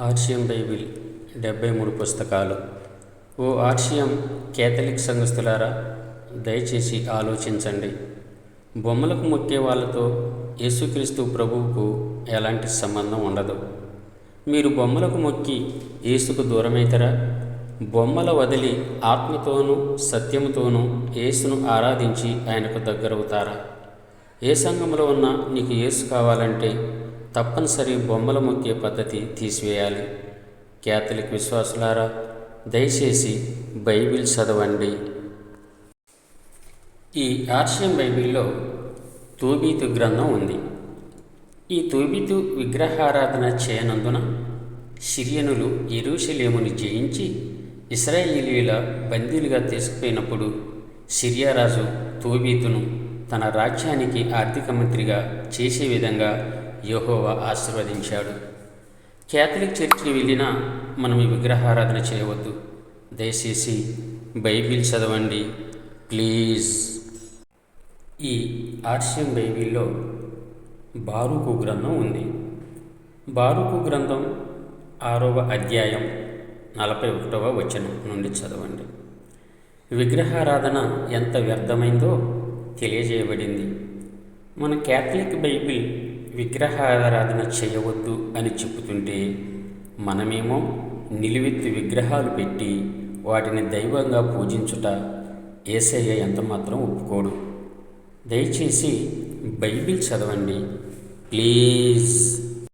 ఆర్షియం Bible డెబ్బై మూడు పుస్తకాలు. ఓ ఆర్షియం కేథలిక్ సంఘస్థులారా దయచేసి ఆలోచించండి. బొమ్మలకు మొక్కే వాళ్ళతో యేసుక్రీస్తు ప్రభువుకు ఎలాంటి సంబంధం ఉండదు. మీరు బొమ్మలకు మొక్కి యేసుకు దూరమైతరా బొమ్మల వదిలి ఆత్మతోనూ సత్యముతోనూ యేసును ఆరాధించి ఆయనకు దగ్గరవుతారా? ఏ సంఘంలో ఉన్నా నీకు యేసు కావాలంటే తప్పనిసరి బొమ్మల మొక్కే పద్ధతి తీసివేయాలి. క్యాథలిక్ విశ్వాసులారా దయచేసి బైబిల్ చదవండి. ఈ ఆర్షియం బైబిల్లో తూబీతు గ్రంథం ఉంది. ఈ తూబీతు విగ్రహారాధన చేయనందున సిరియనులు ఎరుషలేముని జయించి ఇస్రాయేలీల బందీలుగా తీసుకుపోయినప్పుడు సిరియారాజు తూబీతును తోబీతును తన రాజ్యానికి ఆర్థిక మంత్రిగా చేసే విధంగా యెహోవా ఆశీర్వదించాడు. క్యాథలిక్ చర్చికి వెళ్ళినా మనం ఈ విగ్రహారాధన చేయవద్దు. దయచేసి బైబిల్ చదవండి ప్లీజ్. ఈ ఆర్షియం బైబిల్లో బారుకు గ్రంథం ఉంది. బారుకు గ్రంథం ఆరవ అధ్యాయం నలభై ఒకటవ వచనం నుండి చదవండి. విగ్రహారాధన ఎంత వ్యర్థమైందో తెలియజేయబడింది. మన క్యాథలిక్ బైబిల్ విగ్రహారాధన చేయవద్దు అని చెప్పుతుంటే మనమేమో నిలువెత్తు విగ్రహాలు పెట్టి వాటిని దైవంగా పూజించుట ఏసయ్య ఎంతమాత్రం ఒప్పుకోడు. దయచేసి బైబిల్ చదవండి. ప్లీజ్.